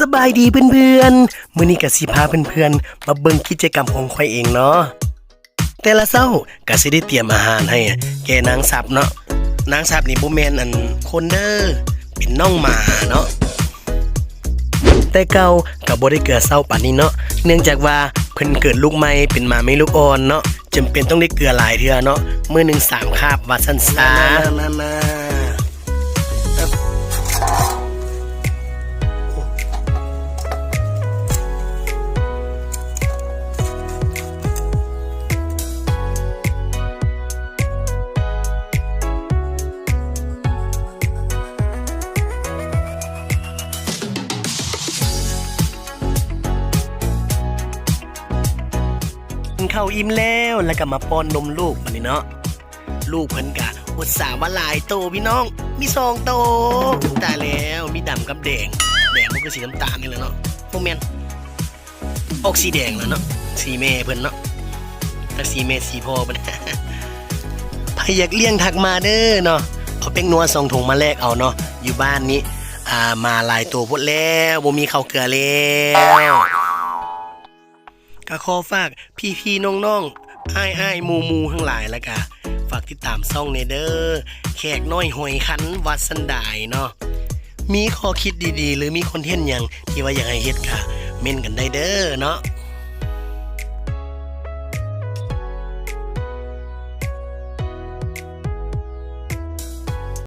สบายดีเพื่อนๆมื้อนี้ก็สิพาเพื่อนๆมาเบิ่งกิจกรรมของข่อยเองเนาะ แต่ละเช้าก็สิได้เตรียมอาหารให้แกนางสับเนาะ นางสับนี่บ่แม่นอันคนเด้อ เป็นน้องหมาเนาะ แต่เก่าก็บ่ได้เกิดเศร้าปานนี้เนาะ เนื่องจากว่าเพิ่นเกิดลูกใหม่เป็นหมาไม่ลูกอ่อนเนาะจำเป็นต้องได้เกลือหลายเทื่อเนาะ มื้อหนึงสามคาบว่าซั่นซา ข้าวอิ่มแล้วแล้วก็มาป้อนนมลูกบัดนี้เนาะลูกเพิ่นก็อุตส่ามาหลายโตพี่น้อง มีสองโตตายแล้วมีดำกับแดงแดงมันก็สีน้ำตาลนี่แหละเนาะพวกแม่นออกสีแดงแล้วเนาะสีแม่เพิ่นเนาะแต่สีแม่สีพ่อเพิ่นใครอยากเลี้ยงทักมาเด้อเนาะเอาเป็กนัวสองถุงมาแลกเอาเนาะอยู่บ้านนี้อ่ามาหลายตัวพดแล้วบ่มีข้าวเกลือแล้ว ก็ขอฝากพี่พี่น้องน้อ้ายอ้ายมูมูทั้งหลายแล้วกะฝากติดตามซ่องเนเดอร์แขกน้อยหอยคันวัดสันดายเนาะมีข้อคิดดีๆ หรือมีคอนเทนต์อยังที่ว่าอยากให้เฮ็ดค่ะ เม่นกันได้เด้อเนาะ